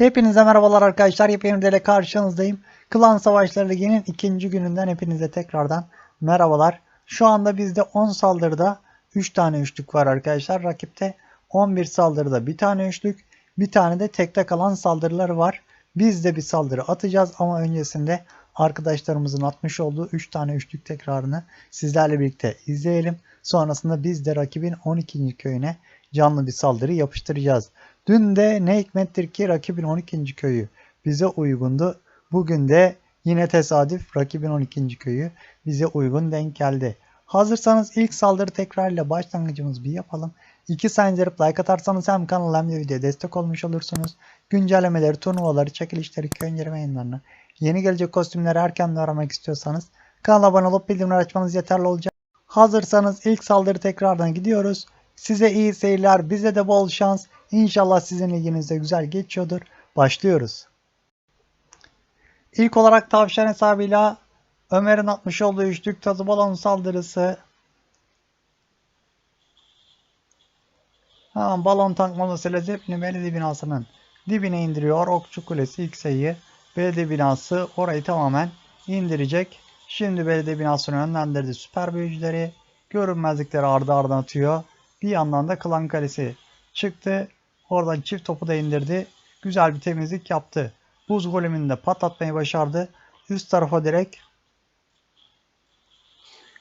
Hepinize merhabalar arkadaşlar. Yepyeni ile karşınızdayım. Klan Savaşları Ligi'nin ikinci gününden hepinize tekrardan merhabalar. Şu anda bizde 10 saldırıda 3 tane üçlük var arkadaşlar. Rakipte 11 saldırıda bir tane üçlük, bir tane de tekte kalan saldırıları var. Biz de bir saldırı atacağız ama öncesinde arkadaşlarımızın atmış olduğu 3 tane üçlük tekrarını sizlerle birlikte izleyelim. Sonrasında biz de rakibin 12. köyüne canlı bir saldırı yapıştıracağız. Dün de ne hikmettir ki rakibin 12. köyü bize uygundu. Bugün de yine tesadüf rakibin 12. köyü bize uygun denk geldi. Hazırsanız ilk saldırı tekrarıyla başlangıcımız bir yapalım. İki saniye like atarsanız hem kanala hem de videoya destek olmuş olursunuz. Güncellemeleri, turnuvaları, çekilişleri, köy inceleme yayınlarını, yeni gelecek kostümleri erken de aramak istiyorsanız kanala abone olup bildirimleri açmanız yeterli olacak. Hazırsanız ilk saldırı tekrardan gidiyoruz. Size iyi seyirler, bize de bol şans. İnşallah sizin ilginizde güzel geçiyordur. Başlıyoruz. İlk olarak tavşan hesabıyla Ömer'in atmış olduğu üçlük tazı balon saldırısı. Hemen balon tanklamasıyla Zeppelin belediye binasının dibine indiriyor. Okçu Kulesi ilk sayıyı belediye binası orayı tamamen indirecek. Şimdi belediye binasını yönlendirdi. Süper büyücüleri görünmezlikleri ardı ardına atıyor. Bir yandan da Klan Kalesi çıktı. Oradan çift topu da indirdi. Güzel bir temizlik yaptı. Buz golemini de patlatmayı başardı. Üst tarafa direkt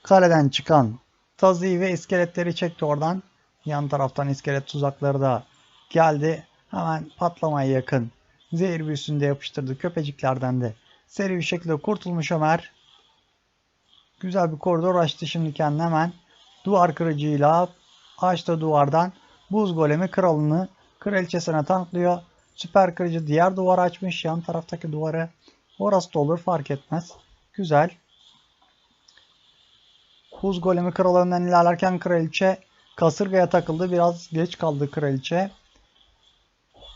kaleden çıkan Tazi'yi ve iskeletleri çekti oradan. Yan taraftan iskelet tuzakları da geldi. Hemen patlamaya yakın. Zehir büyüsünü yapıştırdı köpeciklerden de. Seri bir şekilde kurtulmuş Ömer. Güzel bir koridor açtı şimdi kendine hemen. Duvar kırıcıyla açtı duvardan. Buz golemi kralını kraliçesine tanklıyor. Süper kırıcı diğer duvarı açmış. Yan taraftaki duvarı. Orası da olur fark etmez. Güzel. Buz golemi kral önden ilerlerken kraliçe kasırgaya takıldı. Biraz geç kaldı kraliçe.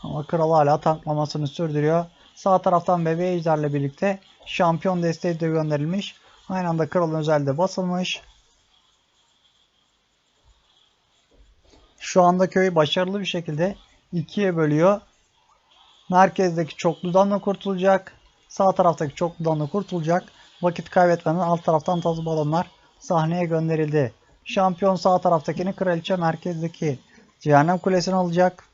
Ama kral hala tanklamasını sürdürüyor. Sağ taraftan bebe ejderle birlikte şampiyon desteği de gönderilmiş. Aynı anda kralın özelde basılmış. Şu anda köyü başarılı bir şekilde ikiye bölüyor. Merkezdeki çokludan da kurtulacak. Sağ taraftaki çokludan da kurtulacak. Vakit kaybetmeden alt taraftan tazı balonlar sahneye gönderildi. Şampiyon sağ taraftakini kraliçe merkezdeki cehennem kulesini alacak.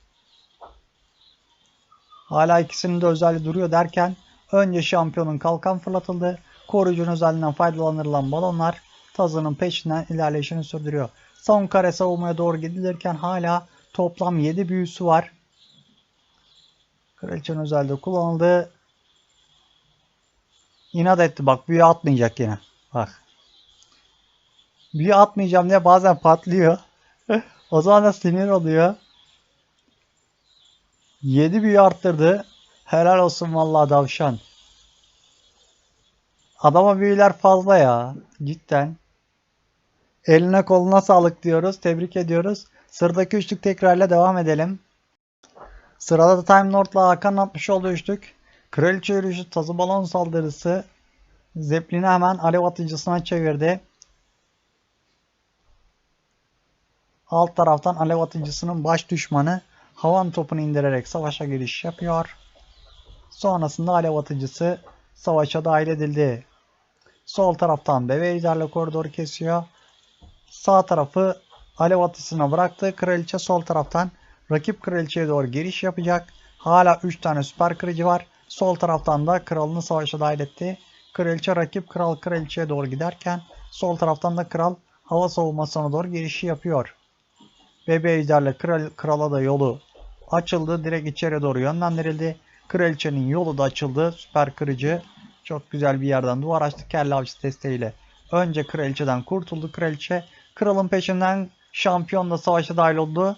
Hala ikisinin de özelliği duruyor derken önce şampiyonun kalkan fırlatıldı. Koruyucunun özelliğinden faydalanılan balonlar tazının peşinden ilerleyişini sürdürüyor. Son kare savunmaya doğru gidilirken hala toplam 7 büyüsü var. Kraliçenin özelde kullanıldı. İnat etti bak büyü atmayacak yine. Bak. Büyü atmayacağım diye bazen patlıyor. o zaman da sinir oluyor. 7 büyü arttırdı. Helal olsun vallahi davşan. Adama büyüler fazla ya. Cidden. Eline koluna sağlık diyoruz. Tebrik ediyoruz. Sıradaki üçlük tekrarla devam edelim. Sırada da Time Lord'la Hakan atmış olduğu üçlük. Kraliçe yürüyüşü tazı balon saldırısı. Zeppelin'i hemen alev atıcısına çevirdi. Alt taraftan alev atıcısının baş düşmanı havan topunu indirerek savaşa giriş yapıyor. Sonrasında alev atıcısı savaşa dahil edildi. Sol taraftan bebe ejderle koridoru kesiyor. Sağ tarafı alev atısına bıraktı. Kraliçe sol taraftan rakip kraliçeye doğru giriş yapacak. Hala 3 tane süper kırıcı var. Sol taraftan da kralını savaşa dahil etti. Kraliçe rakip kral kraliçeye doğru giderken sol taraftan da kral hava savunmasına doğru girişi yapıyor. Bebe ejderle kral, krala da yolu açıldı. Direkt içeri doğru yönlendirildi. Kraliçenin yolu da açıldı. Süper kırıcı çok güzel bir yerden duvar açtı. Kelle avcısı desteğiyle. Önce kraliçeden kurtuldu kraliçe. Kralın peşinden şampiyonla savaşa dahil oldu.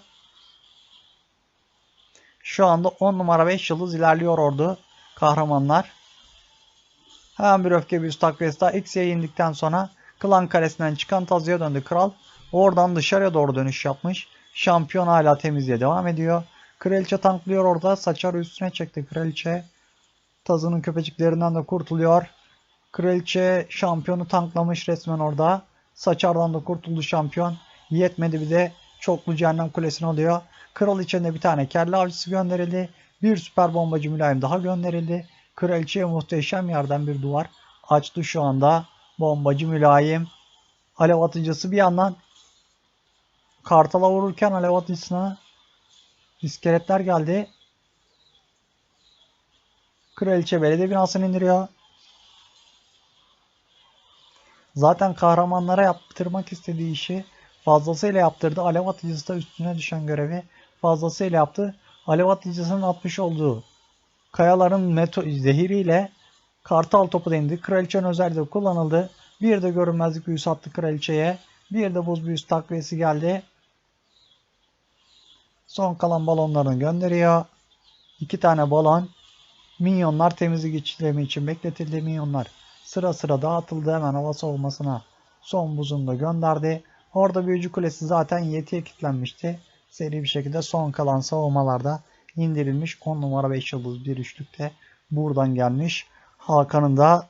Şu anda 10 numara 5 yıldız ilerliyor ordu. Kahramanlar. Hemen bir öfke büyüsü takviyesi daha X'ye indikten sonra klan kalesinden çıkan tazıya döndü kral. Oradan dışarıya doğru dönüş yapmış. Şampiyon hala temizliğe devam ediyor. Kraliçe tanklıyor orada. Saçar üstüne çekti kraliçe. Tazının köpeciklerinden de kurtuluyor. Kraliçe şampiyonu tanklamış resmen orada. Saçar'dan da kurtuldu şampiyon. Yetmedi bir de çoklu cehennem kulesini alıyor. Kral içinde bir tane kelle avcısı gönderildi. Bir süper bombacı mülayim daha gönderildi. Kraliçeye muhteşem yerden bir duvar açtı şu anda. Bombacı mülayim. Alev atıcısı bir yandan Kartal'a vururken alev atıcısına iskeletler geldi. Kraliçe belediye binasını indiriyor. Zaten kahramanlara yaptırmak istediği işi fazlasıyla yaptırdı. Alev atıcısı da üstüne düşen görevi fazlasıyla yaptı. Alev atıcısının atmış olduğu kayaların meto zehiriyle kartal topu dendi. Kraliçenin özelliği kullanıldı. Bir de görünmezlik büyüsü attı kraliçeye. Bir de buz büyüsü takviyesi geldi. Son kalan balonlarını gönderiyor. İki tane balon. Minyonlar temizlik işlemi için bekletildi. Minyonlar sıra sıra dağıtıldı. Hemen hava soğumasına son buzunu da gönderdi. Orada büyücü kulesi zaten yetiye kilitlenmişti. Seri bir şekilde son kalan savunmalarda indirilmiş. 10 numara 5 yıldız bir üçlükte buradan gelmiş. Hakan'ın da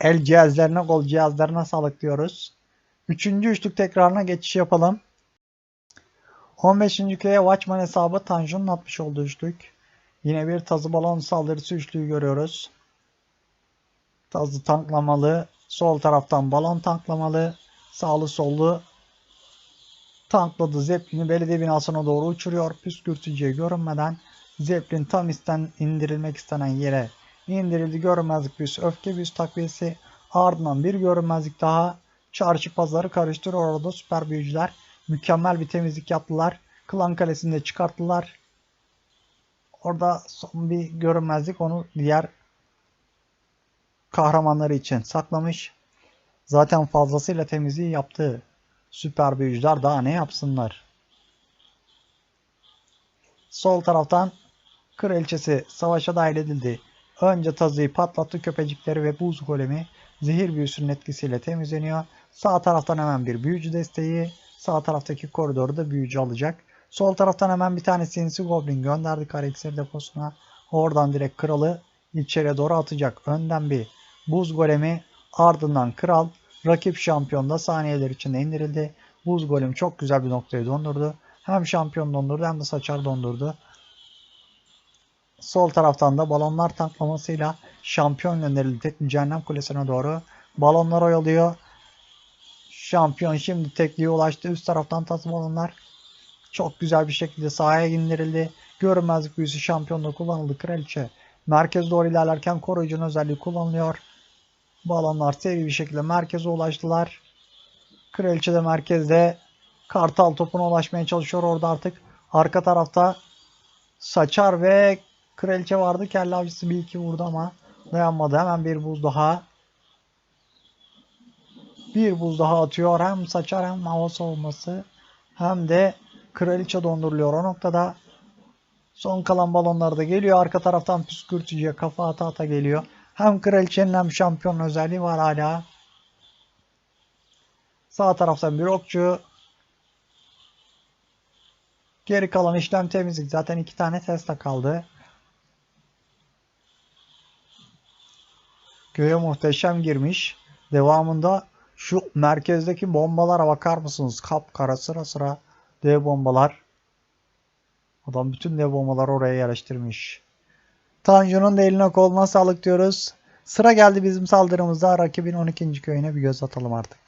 el cihazlarına, gol cihazlarına sağlık diyoruz. Üçüncü üçlük tekrarına geçiş yapalım. 15. köye Watchman hesabı Tanju'nun atmış olduğu üçlük. Yine bir tazı balon saldırısı üçlüğü görüyoruz. Tazı tanklamalı. Sol taraftan balon tanklamalı. Sağlı sollu tankladı. Zeppelin'i belediye binasına doğru uçuruyor. Püskürtücüye görünmeden Zeppelin tam isten indirilmek istenen yere indirildi. Görünmezlik büyüsü, öfke büyüsü takviyesi. Ardından bir görünmezlik daha. Çarşı pazarı karıştırıyor orada süper büyücüler. Mükemmel bir temizlik yaptılar. Klan kalesini de çıkarttılar. Orada son bir görünmezlik onu diğer kahramanları için saklamış. Zaten fazlasıyla temizliği yaptı. Süper büyücüler daha ne yapsınlar? Sol taraftan kraliçesi savaşa dahil edildi. Önce tazıyı patlattı köpecikleri ve buz golemi zehir büyüsünün etkisiyle temizleniyor. Sağ taraftan hemen bir büyücü desteği. Sağ taraftaki koridoru da büyücü alacak. Sol taraftan hemen bir tane sinsi goblin gönderdi kara deposuna. Oradan direkt kralı içeriye doğru atacak. Önden bir buz golemi ardından kral rakip şampiyon da saniyeler içinde indirildi. Buz golem çok güzel bir noktayı dondurdu. Hem şampiyon dondurdu hem de saçar dondurdu. Sol taraftan da balonlar tanklamasıyla şampiyon gönderildi. Cehennem kulesine doğru. Balonlar oyalıyor. Şampiyon şimdi tekliğe ulaştı. Üst taraftan tatlı balonlar çok güzel bir şekilde sahaya indirildi. Görünmezlik büyüsü şampiyonluğu kullanıldı. Kraliçe merkez doğru ilerlerken koruyucunun özelliği kullanılıyor. Balonlar seri bir şekilde merkeze ulaştılar. Kraliçe de merkezde kartal topuna ulaşmaya çalışıyor orada artık. Arka tarafta Saçar ve Kraliçe vardı. Kelle avcısı bir iki vurdu ama dayanmadı. Hemen bir buz daha. Bir buz daha atıyor. Hem Saçar hem hava savunması hem de Kraliçe donduruluyor o noktada. Son kalan balonlar da geliyor. Arka taraftan püskürtücüye kafa ata ata geliyor. Hem kraliçenin hem şampiyon özelliği var hala. Sağ taraftan bir okçu. Geri kalan işlem temizlik. Zaten iki tane Tesla kaldı. Göğe muhteşem girmiş. Devamında şu merkezdeki bombalara bakar mısınız? Kapkara sıra sıra dev bombalar. Adam bütün dev bombaları oraya yerleştirmiş. Tanju'nun da eline koluna sağlık diyoruz. Sıra geldi bizim saldırımıza. Rakibin 12. köyüne bir göz atalım artık.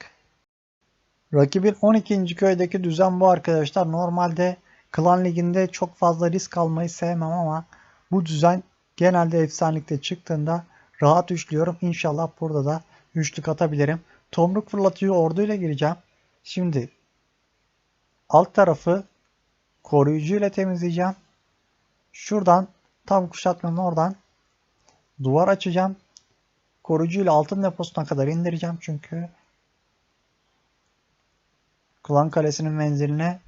Rakibin 12. köydeki düzen bu arkadaşlar. Normalde klan liginde çok fazla risk almayı sevmem ama bu düzen genelde efsanelikte çıktığında rahat üçlüyorum. İnşallah burada da üçlük atabilirim. Tomruk fırlatıyor orduyla gireceğim. Şimdi alt tarafı koruyucu ile temizleyeceğim. Şuradan tam kuşatmanın oradan duvar açacağım. Koruyucu ile altın deposuna kadar indireceğim çünkü Klan Kalesi'nin menziline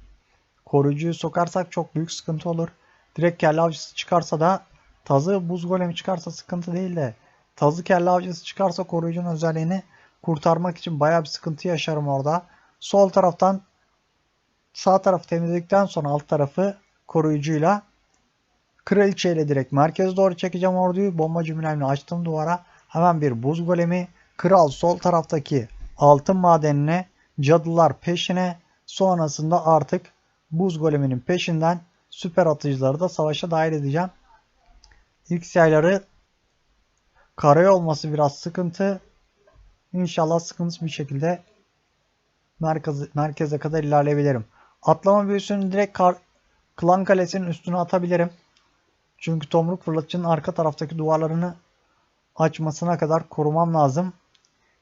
koruyucuyu sokarsak çok büyük sıkıntı olur. Direkt kelle avcısı çıkarsa da tazı buz golemi çıkarsa sıkıntı değil de tazı kelle avcısı çıkarsa koruyucunun özelliğini kurtarmak için baya bir sıkıntı yaşarım orada. Sol taraftan sağ tarafı temizledikten sonra alt tarafı koruyucuyla kraliçe ile direkt merkeze doğru çekeceğim orduyu. Bomba cümlemle açtım duvara. Hemen bir buz golemi Kral sol taraftaki altın madenine, cadılar peşine, sonrasında artık buz goleminin peşinden süper atıcıları da savaşa dahil edeceğim. İlk yayları karaya olması biraz sıkıntı. İnşallah sıkıntısız bir şekilde merkeze, merkeze kadar ilerleyebilirim. Atlama büyüsünü direkt kar, klan kalesinin üstüne atabilirim. Çünkü tomruk fırlatıcının arka taraftaki duvarlarını açmasına kadar korumam lazım.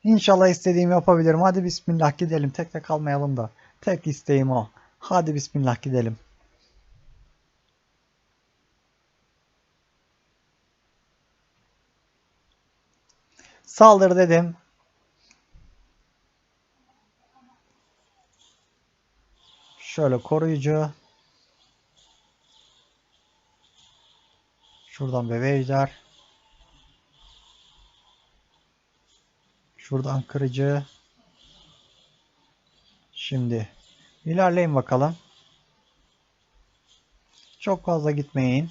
İnşallah istediğimi yapabilirim. Hadi bismillah gidelim. Tek tek kalmayalım da. Tek isteğim o. Hadi bismillah gidelim. Saldır dedim. Şöyle koruyucu. Şuradan bebe ejder. Şuradan kırıcı. Şimdi ilerleyin bakalım. Çok fazla gitmeyin.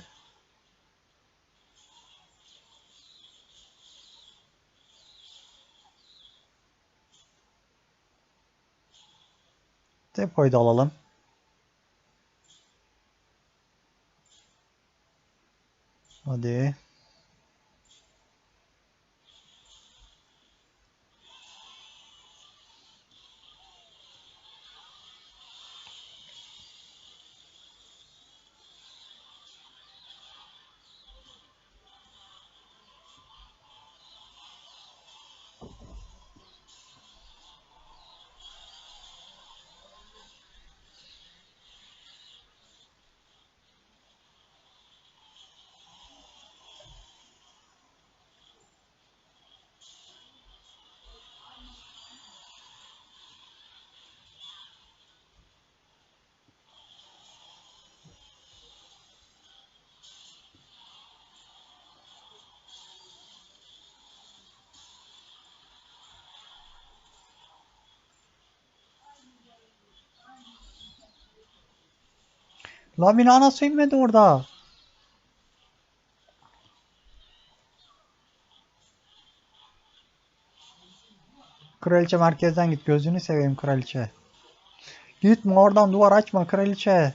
Depoyu da alalım. Hadi. Lan bina nasıl inmedi orada? Kraliçe merkezden git. Gözünü seveyim kraliçe. Gitme oradan duvar açma kraliçe.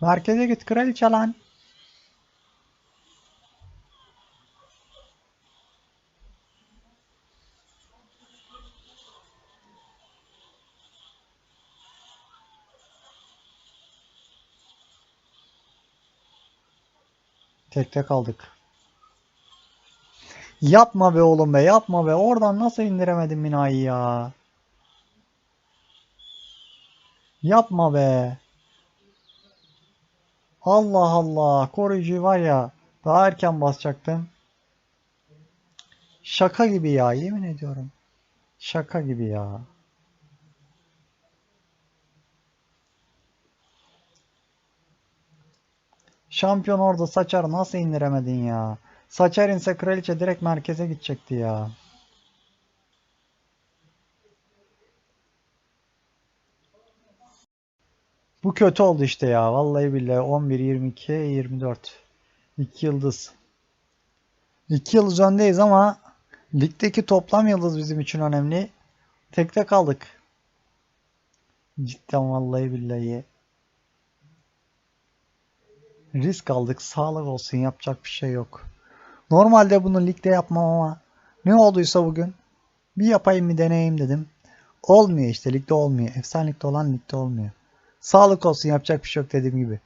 Merkeze git kraliçe lan. Tekte kaldık. Yapma be oğlum be yapma be. Oradan nasıl indiremedim binayı ya. Yapma be. Allah Allah. Koruyucu var ya. Daha erken basacaktım. Şaka gibi ya. Yemin ediyorum. Şaka gibi ya. Şampiyon orada Saçar nasıl indiremedin ya? Saçar inse kraliçe direkt merkeze gidecekti ya. Bu kötü oldu işte ya. Vallahi billahi 11, 22, 24. 2 yıldız. 2 yıldız öndeyiz ama ligdeki toplam yıldız bizim için önemli. Tekte kaldık. Cidden vallahi billahi. Risk aldık. Sağlık olsun. Yapacak bir şey yok. Normalde bunu ligde yapmam ama ne olduysa bugün bir yapayım bir deneyeyim dedim. Olmuyor işte ligde olmuyor. Efsanelikte olan ligde olmuyor. Sağlık olsun yapacak bir şey yok dediğim gibi.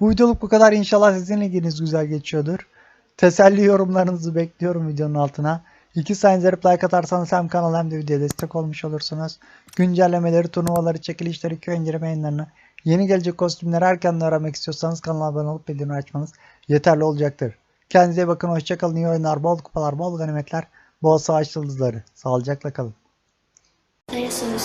Bu videoluk bu kadar. İnşallah sizin ilginiz güzel geçiyordur. Teselli yorumlarınızı bekliyorum videonun altına. İki sayınızı like atarsanız hem kanala hem de videoya destek olmuş olursunuz. Güncellemeleri, turnuvaları, çekilişleri, köy indirme yayınlarını, yeni gelecek kostümleri erkenden öğrenmek istiyorsanız kanala abone olup bildirimleri açmanız yeterli olacaktır. Kendinize bakın, hoşçakalın, iyi oyunlar, bol kupalar, bol ganimetler, bol savaş yıldızları. Sağlıcakla kalın. Ayasını